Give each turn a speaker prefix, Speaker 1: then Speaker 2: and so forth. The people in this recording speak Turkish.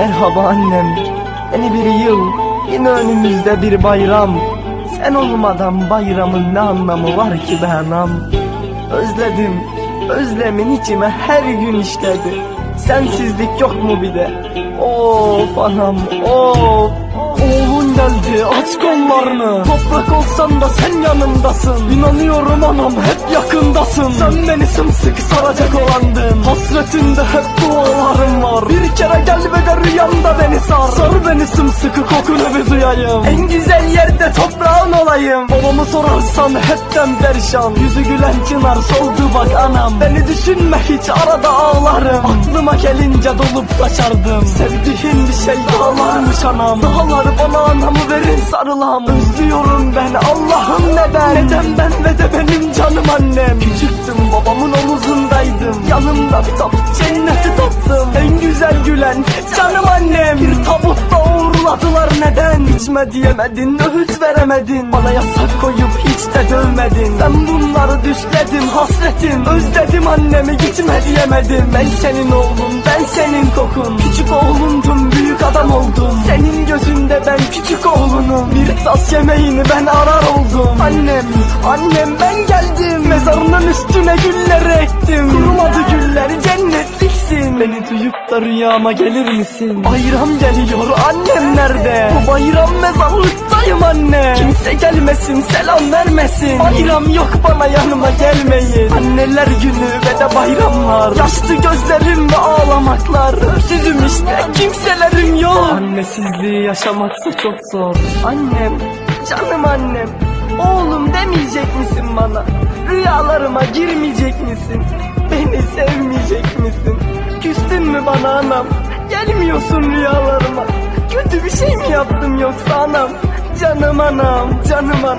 Speaker 1: Merhaba annem. Yeni bir yıl Yine önümüzde bir bayram. Sen olmadan bayramın ne anlamı var ki be anam? Özledim Özlemin içime her gün işledi. Sensizlik yok mu bir de? Of anam of. Oğlun geldi aç kollarını. Toprak olsan da sen yanımdasın. İnanıyorum anam hep yakındasın. Sen beni sımsıkı saracak olandın. Hasretinde hep dualarım rüyamda beni sar. Sar beni sımsıkı kokunu bir duyayım. En güzel yerde toprağın olayım. Babamı sorarsan hepten perişan. Yüzü gülen çınar soldu bak anam. Beni düşünme hiç arada ağlarım. Aklıma gelince dolup taşardım Sevdiğin bir şey dağlarmış anam. Dağlar bana anamı verin sarılam. Özlüyorum ben Allah'ım neden? Neden ben ve de benim canım annem? Küçüktüm babamın omuzundaydım. Yanımda bir tabut cenneti En güzel gülen canım annem. Bir tabutta uğurladılar neden? İçme diyemedin öğüt veremedin. Bana yasak koyup hiç de dövmedin. Ben bunları düşledim hasretim. Özledim annemi gitme diyemedim. Ben senin oğlun ben senin kokun. Küçük oğlundum büyük adam oldum. Senin gözünde ben küçük oğlunum. Bir tas yemeğini ben arar oldum. Annem annem ben geldim. Mezarının üstüne güller ektim. Cennetliksin Beni duyup da rüyama gelir misin? Bayram geliyor annem nerede? Bu bayram mezarlıktayım anne Kimse gelmesin selam vermesin Bayram yok bana yanıma gelmeyin Anneler günü ve de bayramlar Yaşlı gözlerim ve ağlamaklar Öksüzüm işte kimselerim yok Annesizliği yaşamaksa çok zor Annem canım annem Oğlum demeyecek misin bana? Rüyalarıma girmeyecek misin? Beni sevmeyecek misin? Bana anam? Gelmiyorsun rüyalarıma. Kötü bir şey mi yaptım yoksa anam? Canım anam, canım anam.